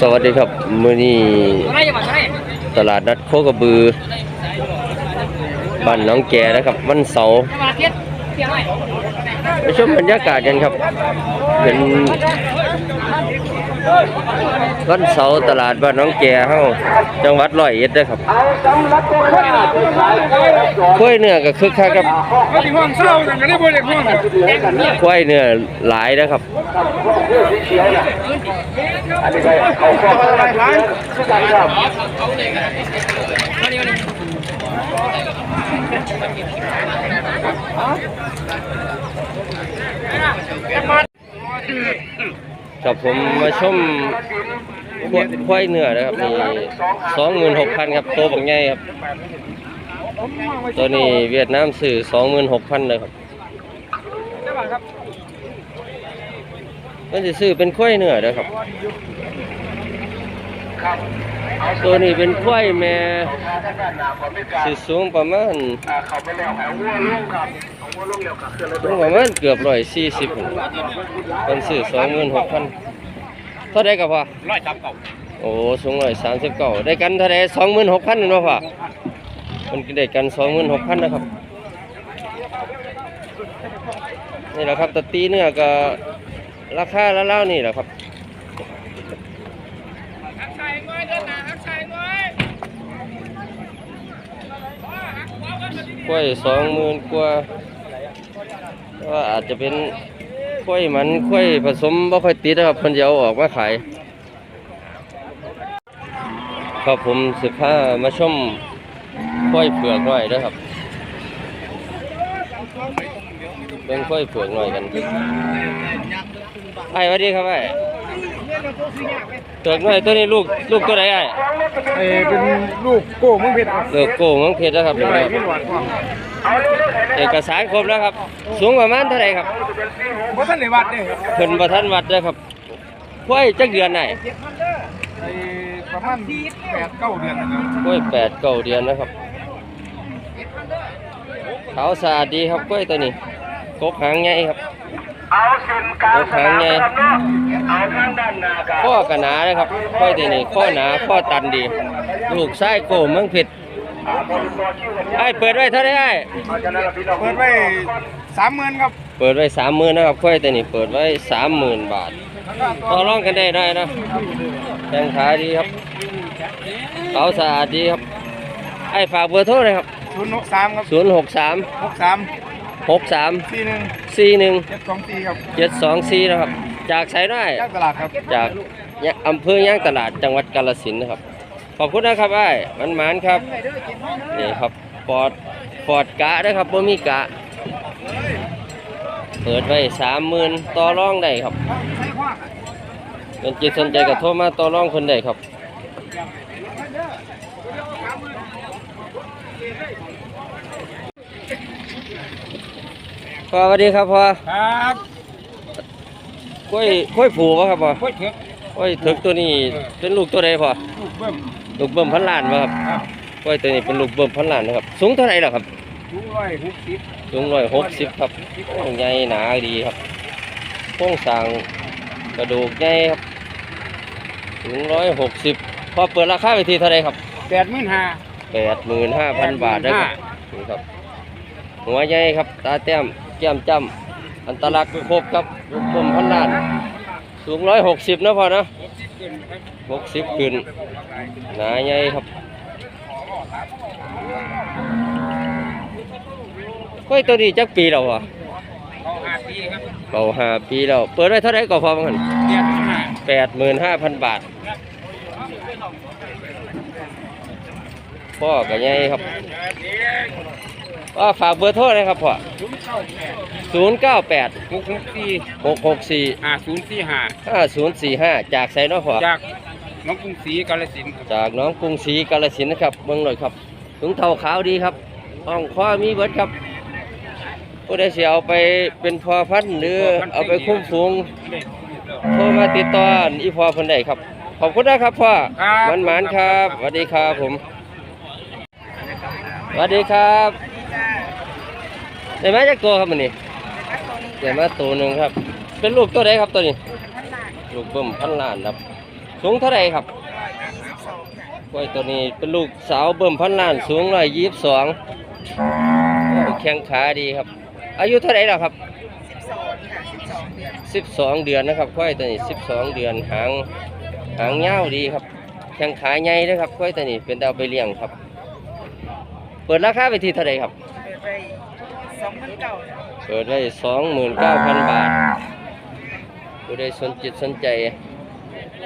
สวัสดีครับ มื้อนี้ตลาดนัดโคกระบือบ้านน้องแกนะครับ วันเสาร์ไปชมบรรยากาศกันครับ เป็น วันเสาร์ตลาดบ้านหน้องแกเฮาจังหวัดร้อยเอ็ดเด้อครับกล้วยเนื้อก็คึกคักครับก็ที่ห้องเศร้าจังก็ได้บ่ได้ห้องน่ะกล้วยเนื้อหลายนะครับค รับผมมาชมควายควายเนื้อนะครับนี่สองหมื่นหกพันครับตัวบังไงครับ ตัวนี้เวียดนามสื่อสองหมื่นหกพันเลยครับมันจะซื้อเป็นควายเนื้อนะครับ ตัวนี้เป็นควายแม่สิสูงประมาณสูงประมาณเกือบร้อยสี่สิบเป็นซื้อสองหมื่นหกพันเท่าไดกับพ่อร้อยสามเก่าโอ้สูงร้อยสามสิบเก้าได้กันเท่าไดสองหมื่นหกพันนั่นพ่อมันได้กันสองหมื่นหกพันนะครับนี่แหละครับตะตีเนื้อก็ราคาละเล่านี่แหละครับ หักชายน้อยเดินหน้าหักชายน้อย กล้วยสองหมื่นกว่าว่าอาจจะเป็นกล้วยมันกล้วยผสมบ่ค่อยติดนะครับเพิ่นจะเอาออกมาขายครับผมสิพามาชมกล้วยเผือกหน่อยเด้อครับเป็นกล้วยเผือกหน่อยกันไอ้สวัสดีครับไอ้ เผือกหน่อยตัวนี้ลูกลูกตัวไหนไอ้เอ้เป็นลูกโก้มึงเพชรครับเลือกโก้มังเพชรนะครับเป็นไรพี่หวานพ่อเอกสารครบแล้วครับ สูงประมาณเท่าไหร่ครับบ่ทันได้วัดเด้ครับเพิ่นประทันวัดเด้อครับห้วยจักเดือนไหนไอ้ประมาณแปดเก้าเดือนนะครับห้วยแปดเก้าเดือนนะครับขาวสะอาดดีครับกล้วยตัวนี้กกหางใหญ่ครับ กกหางใหญ่ข้อกระหนานะครับกล้วยตัวนี้ข้อหนาข้อตันดี ลูกไส้โกเมืองผิดไอ้เปิดไว้เท่าไหร่ไอ้เปิดไว้สามหมื่นครับ เปิดไว้สามหมื่นนะครับกล้วยตัวนี้เปิดไว้สามหมื่นบาทต่อรองกันได้ได้นะแข้งขาดีครับเขาสะอาดดีครับ ไอ้ฝากเบอร์โทรเลยครับศูนย์หกสามครับ0 6 3หกสาม6 3สี่หนึ่ง 4 1เจ็ดสองสี่ครับ7 2 4นะครับ จากไสน้อยย่างตลาดครับจากเนี่ยอำเภอย่างตลาดจังหวัดกาฬสินธุ์นะครับ ขอบคุณนะครับไอ้มันหมานครับนี่ครับปอดปอดกะนะครับบ่มีกะ เปิดไว้สามหมื่นต่อรองได้ครับเป็นจิตสนใจกับโทรมาต่อรองคนได้ครับ พ่อสวัสดีครับพ่อครับกล้วยกล้วยผูวะครับพ่อค่อยเถอะกล้วยถึกตัวนี้เป็นลูกตัวใดพ่อลูกเบิ้มลูกเบิ่มพันล้านวะครับครับกล้วยตัวนี้เป็นลูกเบิ่มพันล้านนะครับสูงเท่าไหร่ล่ะครับลูกร้อยหกสิบสูงร้อยหกสิบครับโค้งใหญ่หนาดีครับโค้งสร้างกระดูกใหญ่ครับสูงร้อยหกสิบพอเปิดราคาไปทีเท่าไหรครับ แปดหมื่นห้า แปดหมื่นห้าพันบาทนะครับนี่ครับ หัวใหญ่ครับ ตาแต้มแก้มจ้ำอันตลักษณ์ครบครับลูกเบิ่มพันล้านสูงร้อยหกสิบนะพ่อนะหกสิบขึ้นหนาใหญ่ครับกล้วยตัวนี้จักปีแล้วอะเขาปีครับเก่าห้าปีแล้ว เปิดไว้เท่าไหรก็พอมั้งเดือนหน้าแปดหมื่นห้าพันบาท พ่อกับยัยครับ ว่าฝากเบอร์โทรเลยครับพ่อศูนย์เก้าแปดศูนย์เก้าแปดหกหกสี่หกหกสี่ห้าศูนย์สี่ห้าห้าศูนย์สี่ห้าจากไซน้อพ่อจากน้องกรุงศรีกาฬสินธุ์ครับจากน้องกรุงศรีกาฬสินธุ์นะครับเมืองหน่อยครับถุงเท้าขาวดีครับอ่องคอมีเบิดครับผู้ใดเสียเอาไปเป็นพอพันธุ์หรือเอาไปคุ้มฟูงโทรมาติดต่ออีพอเพิ่นได้ครับ ขอบคุณนะครับพ่อครับ มันหมานครับสวัสดีครับผมสวัสดีครับ ได้มาจากตัวครับมันนี่ได้มาตัวหนึ่งครับ เป็นลูกตัวไหนครับตัวนี้ลูกเบิ่มพันล้านครับ สูงเท่าไหรครับกล้วยตัวนี้เป็นลูกสาวเบิ่มพันล้านสูงร้อยยี่สิบสองแข้งขาดีครับ อายุเท่าไหรแล้วครับสิบสองเดือนนะครับกล้วยตัวนี้สิบสองเดือนหางหางยาวดีครับแข้งขาใหญ่นะครับกล้วยตัวนี้เป็นดาวไปเลี้ยงครับ เปิดราคาไปที่เท่าไหรครับ ไปสองพันเก่าเปิดไว้สองหมื่นเก้าพันบาทผู้ใดสนจิตสนใจ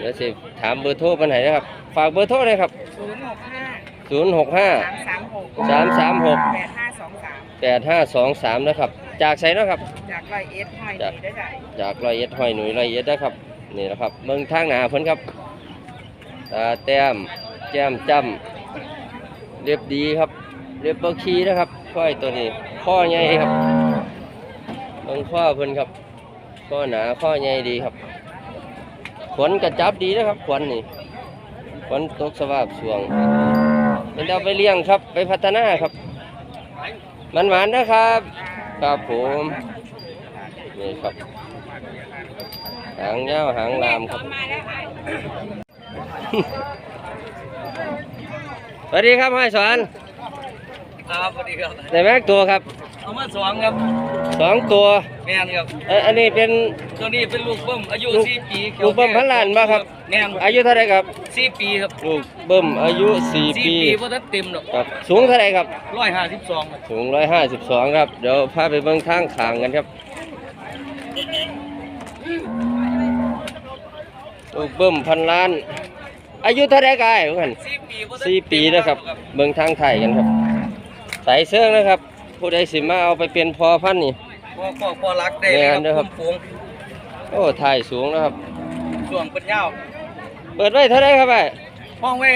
เดี๋ยวสิถามเบอร์โทรปัญหานะครับ ฝากเบอร์โทรเลยครับศูนย์หกห้าศูนย์หกห้าสามสามหกสามสามหกแปดห้าสองสามแปดห้าสองสามนะครับ จากไสเนาะครับ จากร้อยเอสหอยนีได้จ้ะจากรอยเอ็ดห้อยหนุ่ยรอยเอ็ดนะครับนี่นะครับเมืองทางหนาเพิ่นครับตาแต้มแก้มจ้ำเรียบดีครับ เรียบเบอร์คีนะครับ ข้อยตัวนี้ข้อใหญ่ครับเบิ่งข้อเพิ่นครับข้อหนาข้อใหญ่ดีครับ ขนกระจับดีนะครับ ขนนี่ขนตกสภาพสวงเป็นเอาไปเลี้ยงครับ ไปพัฒนาครับ มันหวานนะครับครับผมนี่ครับ หางยาวหางลามครับสวัสดีครับห้อยสอน ครับสวัสดีครับในแม็กตัวครับเอามาสองครับสองตัวแม่นครับเอ้ยอันนี้เป็นตัวนี้เป็นลูกเบิ้มอายุลูกสี่ปีลูกเบิ้มพันล้านบ่ครับ แม่นอายุเท่าไหรครับ สี่ปีครับลูกเบิ่มอายุสี่สี่ปีปีเพราะถ้าเต็มหรอกครับสูงเท่าไหรครับ ร้อยห้าสิบสองครับสูงร้อยห้าสิบสองครับเดี๋ยวพาไปเบิ่งทางขางกันครับลูกเบิ่มพันล้าน อายุเท่าไหรกายกันสี่ปีเพราะถ้าสี่ปีนะครับเบิ่งทางไทยกันครับ ใส่เสื้อนะครับ ผู้ใดสิมาเอาไปเป็นพอพันธุ์นี่ พอพอพอรักได้เลยแม่นเด้อคครัรับ บฟุ้งโอ้ถ่ายสูงนะครับ ๆช่วงเป็นยาวเปิดไว้เท่าไหรครับไอ้ห้องไว้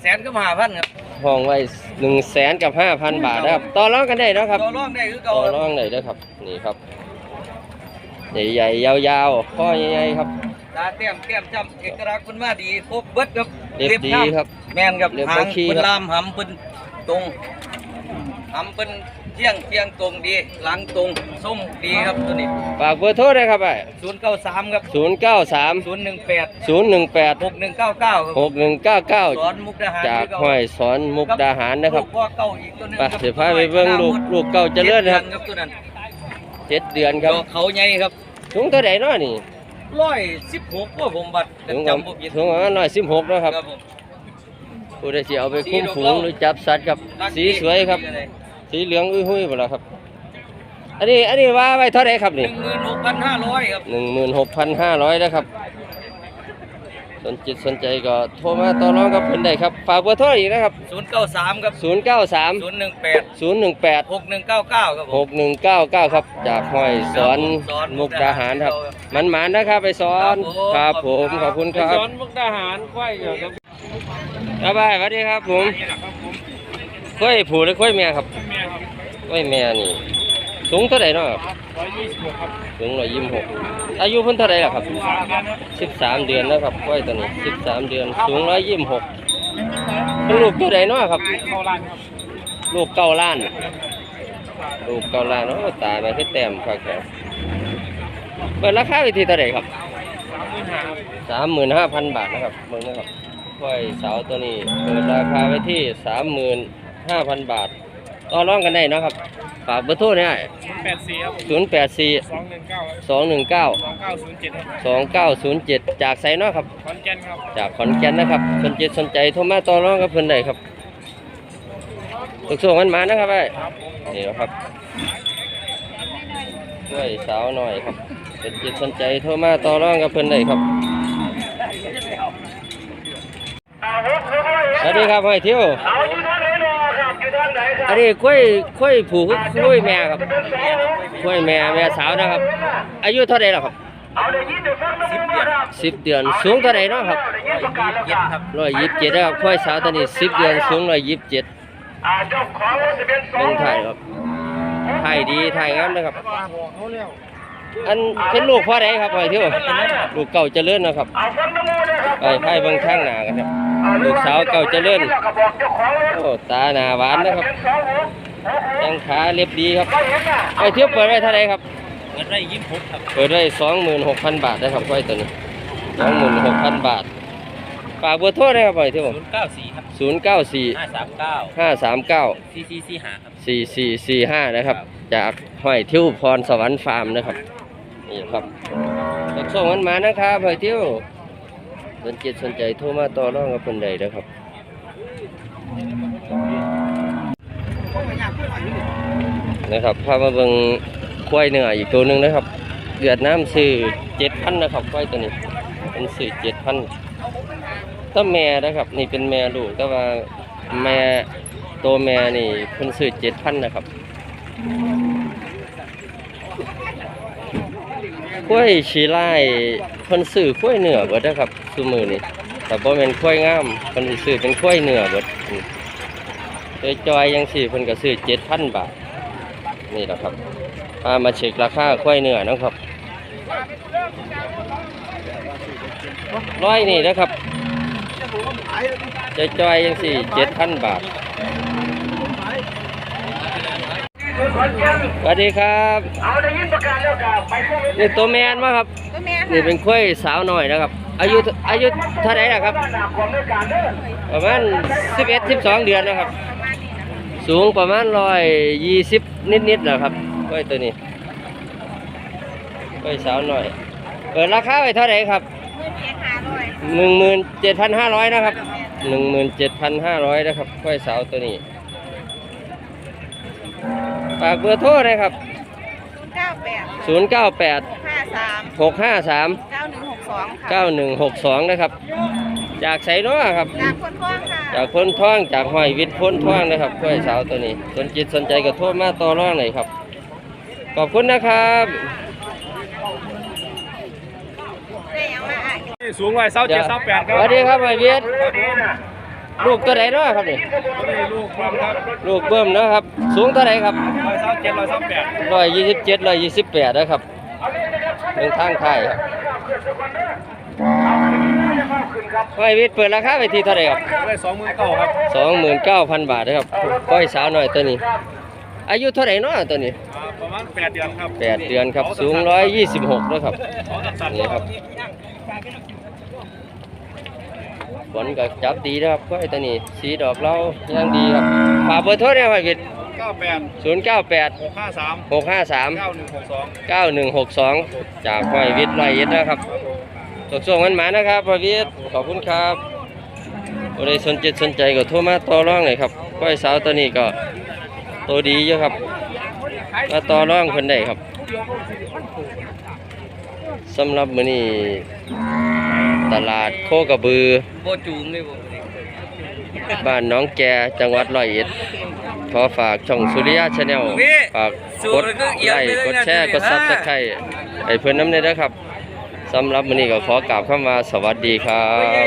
แสนก็มาพันครับห้องไว้หนึ่งแสนกับห้าพันบาทนะครับ ต่อรองกันได้เนาะครับต่อรองได้คือต่เก่าอครับรองได้เด้อครับ นี่ครับ ใหญ่ๆ ยาวๆข้อใหญ่ๆครับ ตาเตี้ยมเตี้ยมจำเอกลักษณ์คนมาดีครบเบิดครับเรียบดีงามครับ แม่นครับเรียบหางบ่ขี้เป็นครับลามหำเป็นตรง หำเป็นเที่ยงเที่ยงตรงดีหลังตรงส้มดีครับตัวนี้ฝากเบอร์โทรได้ครับไอ้ศูนย์เก้าสามครับศูนย์เก้าสามศูนย์หนึ่งแปดศูนย์หนึ่งแปดหกหนึ่งเก้าเก้าครับหกหนึ่งเก้าเก้าสอนมุกดาหารจากห้อยสอนมุกดาหารนะครับลูกพ่อเก้าอีกตัวหนึงไปครับเดี๋ยวพาไปเบิ่งลูกลูกเก่าเจริญนะครับจ็ดดือนครับตัวนั้นเจ็ดเดือนครับดอกเขาใหญ่ครับสูงเท่าไหร่เนาะนี่ร้อยสิบหกว่าผมบัตรสูงจำบ่ผิดสูงประมาณร้อยสิบหกนะครับครับผมผู้ใดสิเอาไปคุ้มฝูงหรือจับสัตว์ครับสีสวยครับ สีเหลืองอุ้ยหุ้ยหมดแล้วครับ อันนี้อันนี้ว่าไว้เท่าไหร่ครับหนี่นึ่งหมื่นหกพันห้าร้อยครับหนึ่งหมื่นหกพันห้าร้อยนะครับ สนจิตสนใจก็โทรมาต่อรองกับเพิ่นได้ครับ ฝากเบอร์โทรอีกนะครับศูนย์เก้าสามครับศูนย์เก้าสามศูนย์หนึ่งแปดศูนย์หนึ่งแปด หกหนึ่งเก้าเก้าครับผหม กหนึ่งเก้าเก้าครับ จากห้อยสอนสอนมุกดาหารครับครับมันหมานนะครับไปสอนคครัรับบผผม ม ขอบคุณครับสอนมุกดาหารควายครับบ๊ายบายสวัสดีครับผมกล้วยผูหรือกล้วยแม่ครับ กล้ยแม่นี่ สูงเท่าไหร่เนาะครับสูงร้อยยี่สิบหกอายุเพิ่นเท่าไหร่ล่ะครับสิบสามเดือนนะครับกล้ยตัวนี้สิบสามเดือน สูงร้อยยี่สิบหกเป็นลูกตัวไหนเนาะครับลูกเก้าล้านลูกเก้าล้านโอ้ตายไปที่แต้มครับแกเปิดราคาไปที่เท่าไหร่ครับสามหมื่นห้าพันบาทนะครับมึงนะครับกล้วยสาวตัวนี้เปิดราคาไว้ที่สามหมื่นห้าพันบาท ต่อรองกันได้เนาะครับฝากเบอร์โทรเนี่ยแปดสี่ครับศูนย์แปดสี่สองหนึ่งเก้าสองหนึ่งเก้าสองเก้าศูนย์เจ็ดครับสองเก้าศูนย์เจ็ดจากไซเนาะครับ ขอนแก่นครับ จากขอนแก่นนะครับสนใจสนใจโทรมาต่อรองกับเพิ่นได้ครับตุกส่งมันมานะครับไอ้นี่นะครับด้วยสาวหน่อยครับสนใจสนใจโทรมาต่อรองกับเพิ่นได้ครับสวัสดีครับห้อยเที่ยว อันนี้กล้วยกล้วยผูกกล้วยแม่ครับกล้วยแม่แม่สาวนะครับ อายุเท่าไหร่แล้วครับสิบเดือนสูงเท่าไหร่เนาะครับเจ็ดครับร้อยยี่สิบเจ็ดนะครับค่อยสาวตอนนี้สิบเดือนสูงร้อยยี่สิบเจ็ดเป็นถ่ายครับถ่ายดีถ่ายงามนะครับ อันเป็นลูกพ่อใดครับพ่อเที่ยวลูกเก่าเจริญนะครับไปให้เบิ่งข้างหน้ากันครับลูกสาวเก่าเจริญโอ้ตาหน้าหวานนะครับแข้งขาเรียบดีครับไปเที่ยวเปิดไว้เท่าไหรครับปิดได้ยี่สิบหกครับเปิดได้สองหมื่นหกพันบาทนะครับควายตัวนี้สองหมื่นหกพันบาทฝากเบอร์โทรได้ครับไปที่ผมศูนย์เก้าสี่ครับศูนย์เก้าสี่ห้าสามเก้าห้าสามเก้าซีซีซีหาครับสี่สี่สี่ห้านะครับ จากห้อยทิวพรสวรรค์ฟาร์มนะครับ นี่ครับตกส่งมันมานะครับห้อยทิวสนจิตสนใจโทรมาต่อรองกับคนใดนะครับนะครับพามาเบิ่งควายเนื้ออีกตัวหนึ่งนะครับ เดือดน้ำซื้อเจ็ดพันนะครับควายตัวนี้เป็นซื้อเจ็ดพันถ้าแม่นะครับ นี่เป็นแม่ลูกแต่ว่าแม่ตัวแม่นี่เพิ่นซื้อเจ็ดพันนะครับ ควยชีไล่เพิ่นซื้อควยเหนือเบิดนะครับซุมือนี่แต่บ่แม่นควยงามเพิ่นสิซื้อเป็นควยเหนือเบิดอืมดจอยยังสี่เพิ่นก็ซื้อเจ็ดพันบาทนี่แหละครับพามาเช็คราคาควยเหนื้อนะครับร้อยนี่นะครับจะจอยยังสี่เจ็ดพันบาท สวัสดีครับนี่ตัวแมนมาครับก็แม่นี่เป็นควายสาวหน่อยนะครับ อายุอายุเท่าไหร่นะครับ ประมาณสิบเอ็ดสิบสองเดือนนะครับสูงประมาณร้อยยี่สิบนิดๆนะครับกล้วยตัวนี้กล้วยสาวหน่อย เปิดราคาไว้เท่าไหร่ครับเงินเพียงห้าร้อยหนึ่งหมื่นเจ็ดพันห้าร้อยนะครับหนึ่งหมื่นเจ็ดพันห้าร้อยนะครับกล้วยสาวตัวนี้ ฝากเบอร์โทรเลยครับเก้าแปดศูนย์เก้าแปดห้าสามหกห้าสามเก้าหนึ่งหกสองค่ะเก้าหนึ่งหกสองนะครับ จากไสโน้ครับ จากคนท้องค่ะจากพ้นท้องจากห้อยวิทย์พ้นท้องนะครับกล้วยสาวตัวนี้ สนจิตสนใจก็โทรมาต่อรองหน่อยครับ ขอบคุณนะครับได้ยังมาอะสูงร้อยเศร้าเจ็ดเศร้าแปดคสรับวัสดีครับห้อยวิทย์ ลูกตัวไหนเนาะครับนี่นี่ลูกความครับลูกเบิ่มเนาะครับ สูงเท่าไหรครับร้อยเศร้าเจ็ดร้อยเศร้าแปดร้อยยี่สิบเจ็ดร้อยยี่สิบแปดนะครับเป็นทางไทยครับห้อยวิทย์เปิดราคาไปที่เท่าไหรครับได้สองหมื่นเก้าครับสองหมื่นเก้าพันบาทนะครับก้อยสาวหน่อยตัวนี้ อายุเท่าไหรเนาะตัวนี้อ่าประมาณแปดเดือนครับแปดเดือนครับ สูงร้อยยี่สิบหกนะครับสองตัดสัตว์นี่ครับ ฝนก็จับดีนะครับก้อยตัวนี้สีดอกเรายังดีครับฝากเบอร์โทรเนี่ยห้อยวิทย์เก้าแปดศูนย์เก้าแปดหกห้าสามหกห้าสามเก้าหนึ่งหกสองเก้าหนึ่งหกสองจากห้อยวิทย์ร้อยเอ็ดนะครับตกส่งมันมานะครับห้อยวิทย์ขอบคุณครับผู้ใดสนใจสนใจก็โทรมาต่อรองเลยครับก้อยสาวตัวนี้ก็ตัวดีเยอะครับมาต่อรองคนใดครับสำหรับมื้อนี้ ตลาดโคกระบือ โบจูงเลยบ่บ้านน้องแกจังหวัดร้อยเอ็ด ขอฝากช่องสุริยะชาแนลฝากกดไลค์กดแชร์กดซับสไครต์ไอ้เพื่อนน้ำเลยนะครับสำหรับวันนี้ก็ขอกราบเข้ามาสวัสดีครับ